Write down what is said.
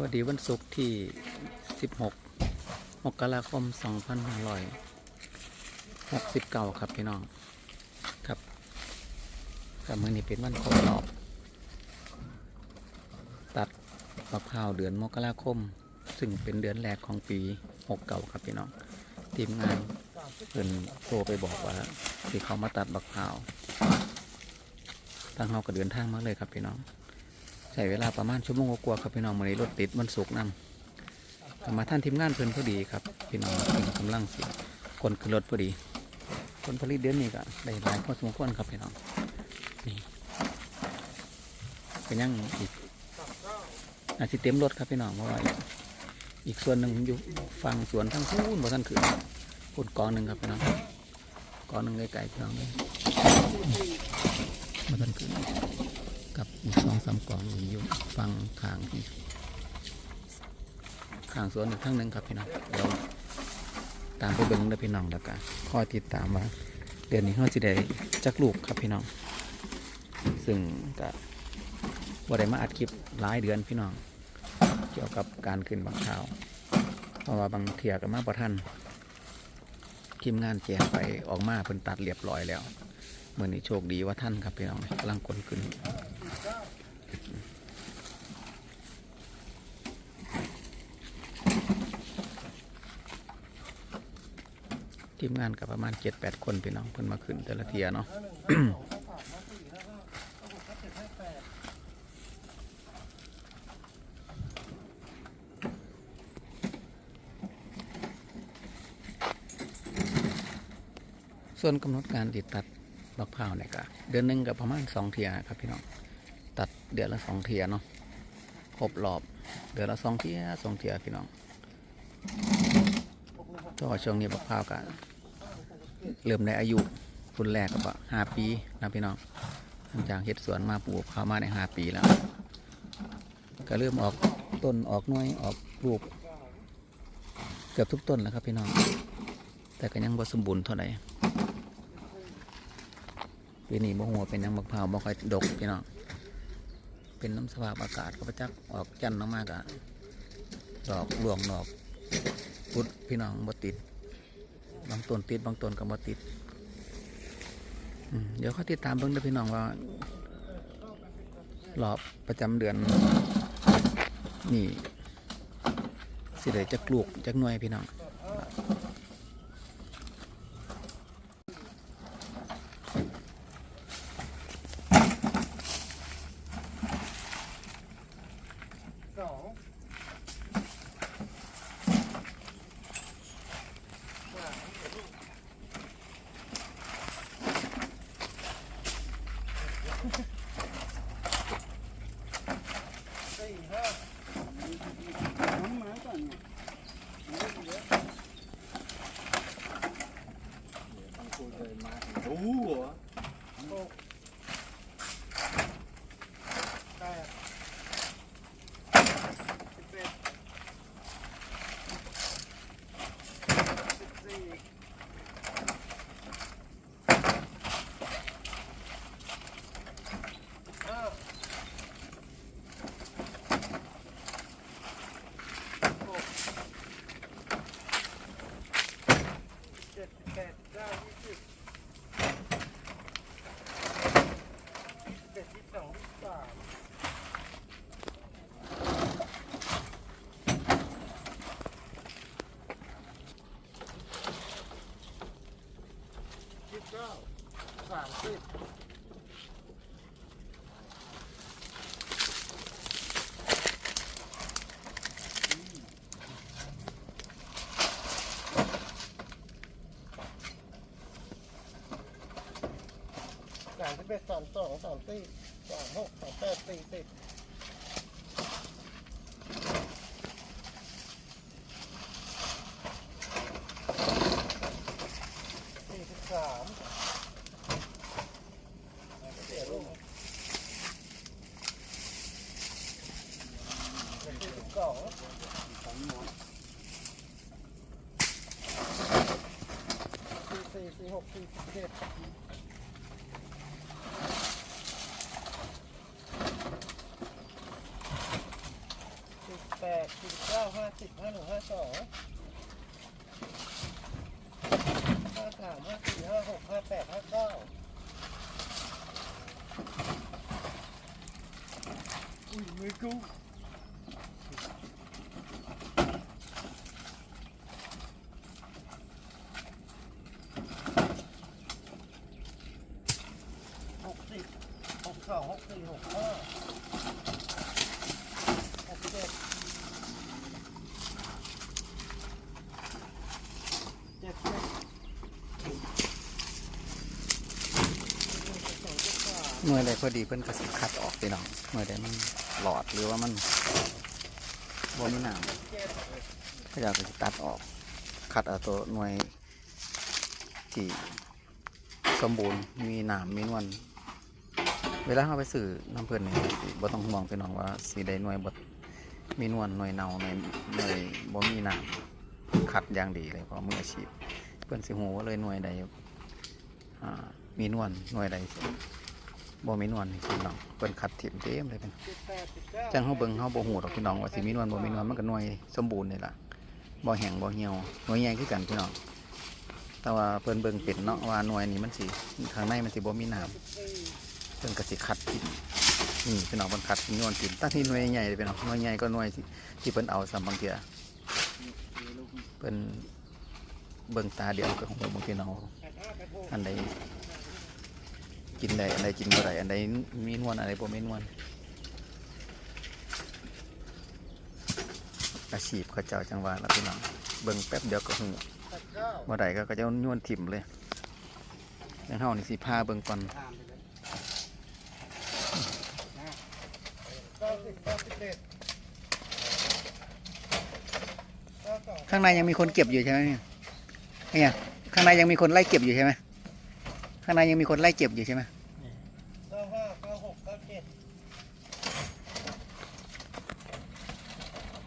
วัสดีวันศุกร์ที่ 16 มกราคม 2569 ครับพี่น้อง ครับกับมือนี้เป็นวันครบรอบ ตัดมะพร้าวเดือนมกราคม ซึ่งเป็นเดือนแรกของปี 69 ครับพี่น้อง ทีมงานเพิ่นโทรไปบอกว่าที่เขามาตัดมะพร้าวทางเราก็เดินทางมาเลยครับพี่น้อง ใช้เวลาประมาณชั่วโมงกว่าๆครับพี่น้องวันนี้รถติดมันสุกร์นำก็มาท่านทีมงานเพิ่อนพอดีครับ พี่น้องเพิ่นกำลังสิคนขึ้นรถพอดีผลผลิตเดือนนี้ก็ได้หลายพอสมควรครับพี่น้องนี่เป็นยังอีกอาจจะเต็มรถครับพี่น้องเพราะว่าอีกอีกส่วนหนึ่งอยู่ฝั่งสวนทั้งคู่บ่ท่านขึ้นพุ่นกองหนึ่งครับพี่น้องกองหนึ่งไกลๆพี่น้องเลยบ่ท่านขึ้น กับอีกสองสามกล่องอยู่ฟังทางที่ข้างสวนอีกทั้งหนึ่งครับพี่น้องเดี๋ยวตามไปเบิ้งเด้พี่น้องแล้วกันคอยติดตามว่าเดือนนี้เขาจะได้จักลูกครับพี่น้อง ซึ่งก็บ่ได้มาอัดคลิปหลายเดือนพี่น้อง เกี่ยวกับการขึ้นบางข่าว เพราะว่าบางเทียก็มากประทันทีมงานแจกไปออกมาเพิ่นตัดเรียบร้อยแล้ว เมื่อนี้โชคดีว่าท่านครับพี่น้องกำลังกลนขึ้นทีมงานกับประมาณเจ็ดแปดคนพี่น้องเพิ่นมาขึ้นแต่ละเทียเนาะส่วนกำหนดการติดตัด บักพร้าวเนี่ยก็เดือนหนึ่งกับประมาณสองเทียครับพี่น้องตัดเดือนละสองเทียเนาะครบรอบ เดือนละสองเทียสองเทียพี่น้องก็ช่วงนี้บักพร้าวก็เริ่มได้อายุรุ่นแรกก็ห้าปีนะพี่น้องหลังจากเฮ็ดสวนมาปลูกข้าวมาในห้าปีแล้ว ก็เริ่มออกต้นออกน้อยออกลูก เกือบทุกต้นแล้วครับพี่น้อง แต่ก็ยังบ่สมบูรณ์เท่าไหร่ ปีนี้บ่หัวเป็นหยังบักพร้าวบ่ค่อยดกพี่น้องเป็นน้ำสภาพอากาศก็ประจักออกจันทร์ออกมากะดอกหลวงดอกพุดพี่น้องบ่ติด บางต้นติดบางต้นก็บ่ติดเดี๋ยวเขาติดตามเบิ่งด้อพี่น้องว่า รอบประจำเดือน นี่ สิได้จักลูกจักหน่วยพี่น้อง สี่ห้าน้ำไม้ก่อนเนี่ยเยอะโอ้โหหกแปดสิบเอ็ดสิบสี่สิบห้าสิบหกเจ็ ดสิบแปดสิบเก้ายี่สิบเอ็ดสิบสองยี่สิบสามยี่สิบเก้าสามสิบ สามสิบเอ็ดสามสองสามสี่สามหกสามแปดสี่สิบสี่สิบสามเสียลูกสี่สิบสองสี่สี่สี่หกสี่สิบเจ็ด สิบเก้าห้าสิบห้าหนึ่งห้าสองห้าสามห้าสี่ห้าหกห้าแปดห้าเก้าอุ้ยมือกูหกสิบหกสองหกสี่หกห้าหกเจ็ดเจ็ดสิบเจ็ดสองเจ็ดสามหน่วยใดพอดีเพิ่นก็สิคัดออกพี่น้องหน่วยใดมันหลอดหรือว่ามันบ่มีน้ำเจ็ดก็จะตัดออก คัดเอาตัวหน่วยที่สมบูรณ์มีหนามมีนวลเวลาเราไปซื้อน้ำเพื่อนนี่สิบ่ต้องห่วงพี่น้องว่าสีใดหน่วยบดมีนวลหน่วยเนาหน่วยหน่วยบ่มีหนามคัดอย่างดีเลยเพราะมืออาชีพเพื่อนสิหูว่าเลยหน่วยใดอ่ามีนวลหน่วยใดสิ บ่มีนวลนี่พี่น้องเพิ่นคัดถิ่มเต็มเลยเป็นเก้าจังเฮาเบิ่งเฮาบ่ฮู้ดอกพี่น้องว่าสิมีนวลบ่มีนวลมันก็หน่วยสมบูรณ์นี่ล่ะบ่แห้งบ่เหี่ยวหน่วยใหญ่คือกันพี่น้องแต่ว่าเพิ่นเบิ่งเป็นเนาะว่าหน่วยนี้มันสิข้างในมันสิบ่มีน้ำเพิ่นก็สิคัดกินนี่พี่น้องเพิ่นคัดนวลกินตั้งที่หน่วยใหญ่เลยพี่น้องหน่วยใหญ่ก็หน่วยที่ที่เพิ่นเอาซ้ำบางเทื่อเพิ่นเบิ่งตาเดียวก็ฮู้บางทีน้องแปดห้าแปดหกอันใด กินได้อันใดกินบ่ได้อันใดมีนวลอันใดบ่มีนวลอาชีพเขาเจ้าจังหวะแล้วพี่น้องเบิ่งแป๊บเดียวก็ฮู้แปดเก้าบ่ได้ก็ก็จะโยนถิ่มเลยย่างเฮานี่สิพาเบิ่งก่อนเก้าสิบเก้าสิบเอ็ดเก้องข้างในยังมีคนเก็บอยู่ใช่ไหมเนี่ยข้างในยังมีคนไล่เก็บอยู่ใช่ไหม ข้างในยังมีคนไล่เก็บอยู่ใช่ไหม